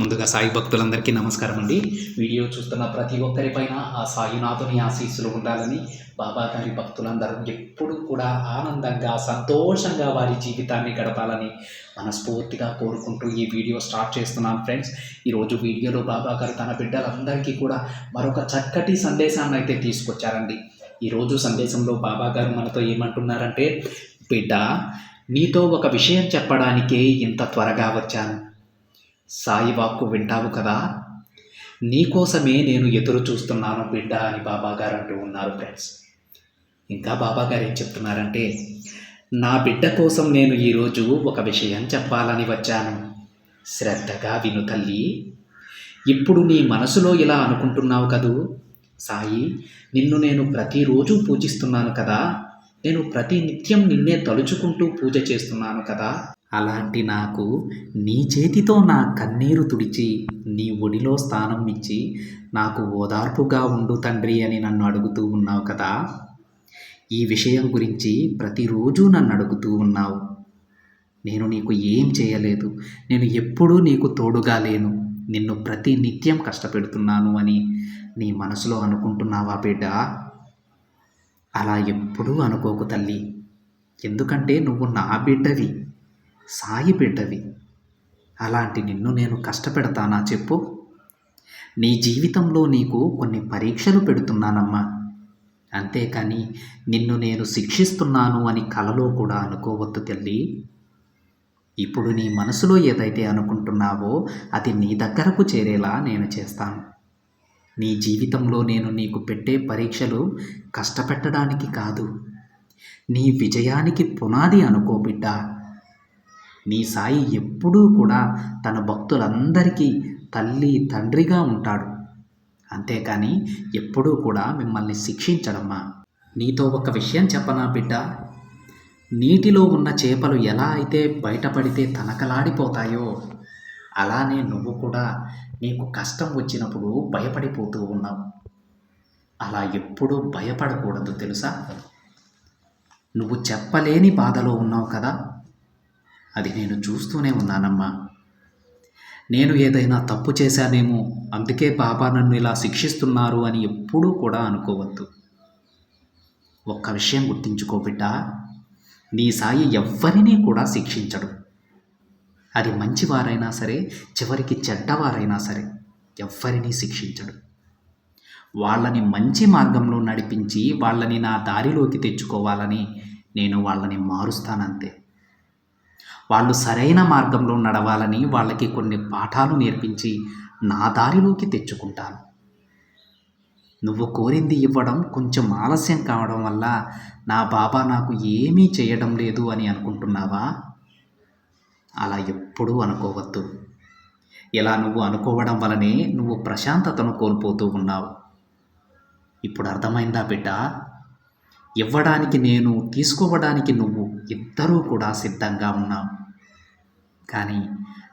ముందుగా సాయి భక్తులందరికీ నమస్కారం అండి. వీడియో చూస్తున్న ప్రతి ఒక్కరిపైన ఆ సాయినాథుని ఆశీస్సులు ఉండాలని బాబా గారి భక్తులందరూ ఎప్పుడు కూడా ఆనందంగా సంతోషంగా వారి జీవితాన్ని గడపాలని మనస్ఫూర్తిగా కోరుకుంటూ ఈ వీడియో స్టార్ట్ చేస్తున్నాను ఫ్రెండ్స్. ఈరోజు వీడియోలో బాబాగారు తన బిడ్డలందరికీ కూడా మరొక చక్కటి సందేశాన్ని అయితే తీసుకొచ్చారండి. ఈరోజు సందేశంలో బాబాగారు మనతో ఏమంటున్నారంటే బిడ్డ నీతో ఒక విషయం చెప్పడానికే ఇంత త్వరగా వచ్చాను. సాయి వాక్కు వింటావు కదా? నీకోసమే నేను ఎదురు చూస్తున్నాను బిడ్డ అని బాబాగారు అంటూ ఉన్నారు ఫ్రెండ్స్. ఇంకా బాబాగారు ఏం చెప్తున్నారంటే నా బిడ్డ కోసం నేను ఈరోజు ఒక విషయం చెప్పాలని వచ్చాను. శ్రద్ధగా విను తల్లి. ఇప్పుడు నీ మనసులో ఇలా అనుకుంటున్నావు కదూ? సాయి నిన్ను నేను ప్రతిరోజు పూజిస్తున్నాను కదా? నేను ప్రతి నిత్యం నిన్నే తలుచుకుంటూ పూజ చేస్తున్నాను కదా? అలాంటి నాకు నీ చేతితో నా కన్నీరు తుడిచి నీ ఒడిలో స్థానం ఇచ్చి నాకు ఓదార్పుగా ఉండు తండ్రి అని నన్ను అడుగుతూ ఉన్నావు కదా. ఈ విషయం గురించి ప్రతిరోజు నన్ను అడుగుతూ ఉన్నావు. నేను నీకు ఏం చేయలేదు. నేను ఎప్పుడూ నీకు తోడుగా లేను. నిన్ను ప్రతి నిత్యం కష్టపెడుతున్నాను అని నీ మనసులో అనుకుంటున్నావా బిడ్డ? అలా ఎప్పుడూ అనుకోకు తల్లి. ఎందుకంటే నువ్వు నా బిడ్డవి. సాయి బిడ్డవి. అలాంటి నిన్ను నేను కష్టపెడతానా చెప్పు. నీ జీవితంలో నీకు కొన్ని పరీక్షలు పెడుతున్నానమ్మా. అంతేకాని నిన్ను నేను శిక్షిస్తున్నాను అని కలలో కూడా అనుకోవద్దు తల్లి. ఇప్పుడు నీ మనసులో ఏదైతే అనుకుంటున్నావో అది నీ దగ్గరకు చేరేలా నేను చేస్తాను. నీ జీవితంలో నేను నీకు పెట్టే పరీక్షలు కష్టపెట్టడానికి కాదు. నీ విజయానికి పునాది అనుకో బిడ్డా. నీ సాయి ఎప్పుడూ కూడా తన భక్తులందరికీ తల్లి తండ్రిగా ఉంటాడు. అంతేకాని ఎప్పుడూ కూడా మిమ్మల్ని శిక్షించడమ్మా. నీతో ఒక విషయం చెప్పనా బిడ్డ? నీటిలో ఉన్న చేపలు ఎలా అయితే బయటపడితే తనకలాడిపోతాయో అలానే నువ్వు కూడా నీకు కష్టం వచ్చినప్పుడు భయపడిపోతూ ఉన్నావు. అలా ఎప్పుడూ భయపడకూడదు తెలుసా? నువ్వు చెప్పలేని బాధలో ఉన్నావు కదా? అది నేను చూస్తూనే ఉన్నానమ్మా. నేను ఏదైనా తప్పు చేశానేమో అందుకే బాబా నన్ను ఇలా శిక్షిస్తున్నారు అని ఎప్పుడూ కూడా అనుకోవద్దు. ఒక్క విషయం గుర్తించుకో బిడ్డ నీ సాయి ఎవ్వరినీ కూడా శిక్షించడు. అది మంచివారైనా సరే చివరికి చెడ్డవారైనా సరే ఎవ్వరినీ శిక్షించడు. వాళ్ళని మంచి మార్గంలో నడిపించి వాళ్ళని నా దారిలోకి తెచ్చుకోవాలని నేను వాళ్ళని మారుస్తానంతే. వాళ్ళు సరైన మార్గంలో నడవాలని వాళ్ళకి కొన్ని పాఠాలు నేర్పించి నా దారిలోకి తెచ్చుకుంటాను. నువ్వు కోరింది ఇవ్వడం కొంచెం ఆలస్యం కావడం వల్ల నా బాబా నాకు ఏమీ చేయడం లేదు అని అనుకుంటున్నావా? అలా ఎప్పుడూ అనుకోవద్దు. ఇలా నువ్వు అనుకోవడం వలనే నువ్వు ప్రశాంతతను కోల్పోతూ ఉన్నావు. ఇప్పుడు అర్థమైందా బిడ్డ? ఇవ్వడానికి నేను తీసుకోవడానికి నువ్వు ఇద్దరూ కూడా సిద్ధంగా ఉన్నావు. కానీ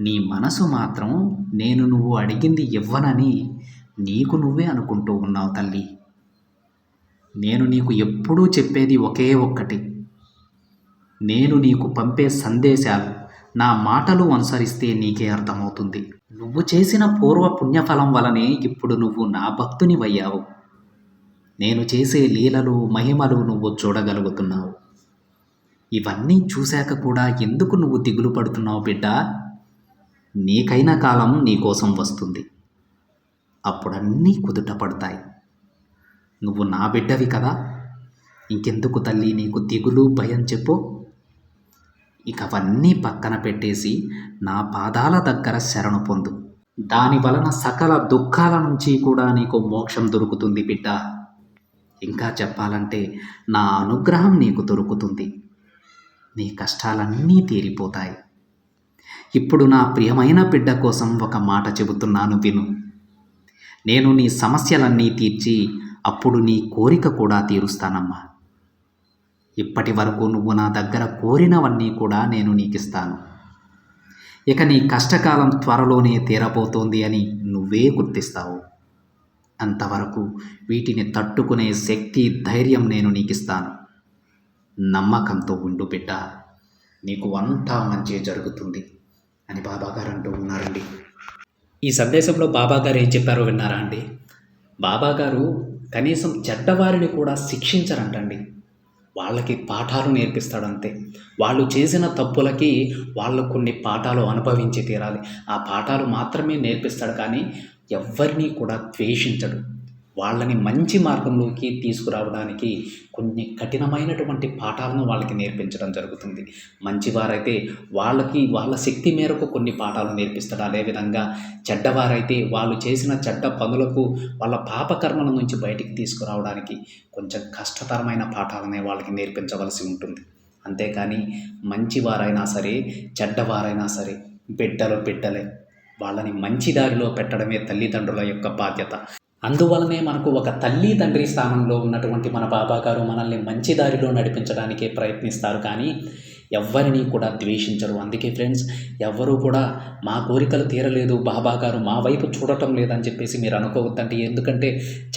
నీ మనసు మాత్రం నేను నువ్వు అడిగింది ఇవ్వనని నీకు నువ్వే అనుకుంటూ ఉన్నావు తల్లి. నేను నీకు ఎప్పుడూ చెప్పేది ఒకే ఒక్కటి. నేను నీకు పంపే సందేశాలు నా మాటలు అనుసరిస్తే నీకే అర్థమవుతుంది. నువ్వు చేసిన పూర్వ పుణ్యఫలం వలనే ఇప్పుడు నువ్వు నా భక్తునివయ్యావు. నేను చేసే లీలలు మహిమలు నువ్వు చూడగలుగుతున్నావు. ఇవన్నీ చూశాక కూడా ఎందుకు నువ్వు దిగులు పడుతున్నావు బిడ్డ? నీకైన కాలం నీకోసం వస్తుంది. అప్పుడన్నీ కుదుట పడతాయి. నువ్వు నా బిడ్డవి కదా. ఇంకెందుకు తల్లి నీకు దిగులు భయం చెప్పు. ఇక అవన్నీ పక్కన పెట్టేసి నా పాదాల దగ్గర శరణు పొందు. దాని వలన సకల దుఃఖాల నుంచి కూడా నీకు మోక్షం దొరుకుతుంది బిడ్డ. ఇంకా చెప్పాలంటే నా అనుగ్రహం నీకు దొరుకుతుంది. నీ కష్టాలన్నీ తీరిపోతాయి. ఇప్పుడు నా ప్రియమైన బిడ్డ కోసం ఒక మాట చెబుతున్నాను విను. నేను నీ సమస్యలన్నీ తీర్చి అప్పుడు నీ కోరిక కూడా తీరుస్తానమ్మా. ఇప్పటి వరకు నువ్వు నా దగ్గర కోరినవన్నీ కూడా నేను నీకిస్తాను. ఇక నీ కష్టకాలం త్వరలోనే తీరబోతోంది అని నువ్వే గుర్తిస్తావు. అంతవరకు వీటిని తట్టుకునే శక్తి ధైర్యం నేను నీకిస్తాను. నమ్మకంతో ఉండు బిడ్డ. నీకు అంతా మంచి జరుగుతుంది అని బాబాగారు అంటూ ఉన్నారండి. ఈ సందేశంలో బాబాగారు ఏం చెప్పారో విన్నారా అండి? బాబాగారు కనీసం చెడ్డవారిని కూడా శిక్షించరంటండి. వాళ్ళకి పాఠాలు నేర్పిస్తాడంతే. వాళ్ళు చేసిన తప్పులకి వాళ్ళు కొన్ని పాఠాలు అనుభవించి తీరాలి. ఆ పాఠాలు మాత్రమే నేర్పిస్తాడు కానీ ఎవరిని కూడా ద్వేషించడు. వాళ్ళని మంచి మార్గంలోకి తీసుకురావడానికి కొన్ని కఠినమైనటువంటి పాఠాలను వాళ్ళకి నేర్పించడం జరుగుతుంది. మంచివారైతే వాళ్ళకి వాళ్ళ శక్తి మేరకు కొన్ని పాఠాలు నేర్పిస్తాడు. అదేవిధంగా చెడ్డవారైతే వాళ్ళు చేసిన చెడ్డ పనులకు వాళ్ళ పాపకర్మల నుంచి బయటికి తీసుకురావడానికి కొంచెం కష్టతరమైన పాఠాలనే వాళ్ళకి నేర్పించవలసి ఉంటుంది. అంతేకాని మంచివారైనా సరే చెడ్డవారైనా సరే బిడ్డలు బిడ్డలే వాళ్ళని మంచి దారిలో పెట్టడమే తల్లిదండ్రుల యొక్క బాధ్యత. అందువలనే మనకు ఒక తల్లి తండ్రి స్థానంలో ఉన్నటువంటి మన బాబా గారు మనల్ని మంచి దారిలో నడిపించడానికే ప్రయత్నిస్తారు కానీ ఎవ్వరిని కూడా ద్వేషించరు. అందుకే ఫ్రెండ్స్ ఎవ్వరూ కూడా మా కోరికలు తీరలేదు బాబా గారు మా వైపు చూడటం లేదని చెప్పేసి మీరు అనుకోవద్దండి. ఎందుకంటే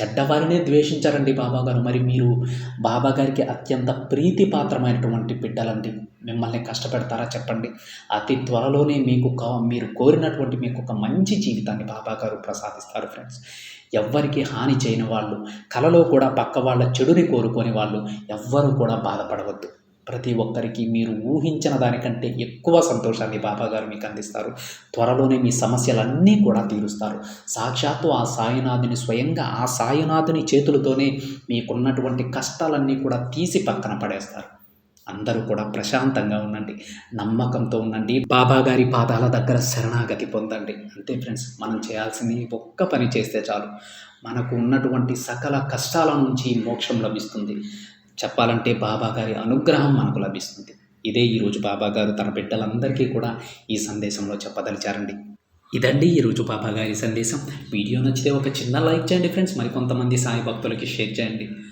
చెడ్డవారినే ద్వేషించారండి బాబా గారు. మరి మీరు బాబా గారికి అత్యంత ప్రీతిపాత్రమైనటువంటి బిడ్డలండి. మిమ్మల్ని కష్టపెడతారా చెప్పండి. అతి త్వరలోనే మీకు మీరు కోరినటువంటి మీకు ఒక మంచి జీవితాన్ని బాబా గారు ప్రసాదిస్తారు ఫ్రెండ్స్. ఎవ్వరికి హాని చేయని వాళ్ళు కలలో కూడా పక్క వాళ్ళ చెడుని కోరుకొని వాళ్ళు ఎవ్వరూ కూడా బాధపడవద్దు. ప్రతి ఒక్కరికి మీరు ఊహించిన దానికంటే ఎక్కువ సంతోషాన్ని బాబాగారు మీకు అందిస్తారు. త్వరలోనే మీ సమస్యలన్నీ కూడా తీరుస్తారు. సాక్షాత్తు ఆ సాయినాథుని స్వయంగా ఆ సాయినాథుని చేతులతోనే మీకున్నటువంటి కష్టాలన్నీ కూడా తీసి పక్కన పడేస్తారు. అందరూ కూడా ప్రశాంతంగా ఉండండి నమ్మకంతో ఉండండి బాబా గారి పాదాల దగ్గర శరణాగతి పొందండి. అంతే ఫ్రెండ్స్ మనం చేయాల్సింది ఒక్క పని చేస్తే చాలు. మనకు ఉన్నటువంటి సకల కష్టాల నుంచి మోక్షం లభిస్తుంది. చెప్పాలంటే బాబా గారి అనుగ్రహం మనకు లభిస్తుంది. ఇదే ఈరోజు బాబా గారు తన బిడ్డలందరికీ కూడా ఈ సందేశంలో చెప్పదలిచారండి. ఇదండి ఈరోజు బాబా గారి సందేశం. వీడియో నచ్చితే ఒక చిన్న లైక్ చేయండి ఫ్రెండ్స్. మరికొంతమంది సాయి భక్తులకి షేర్ చేయండి.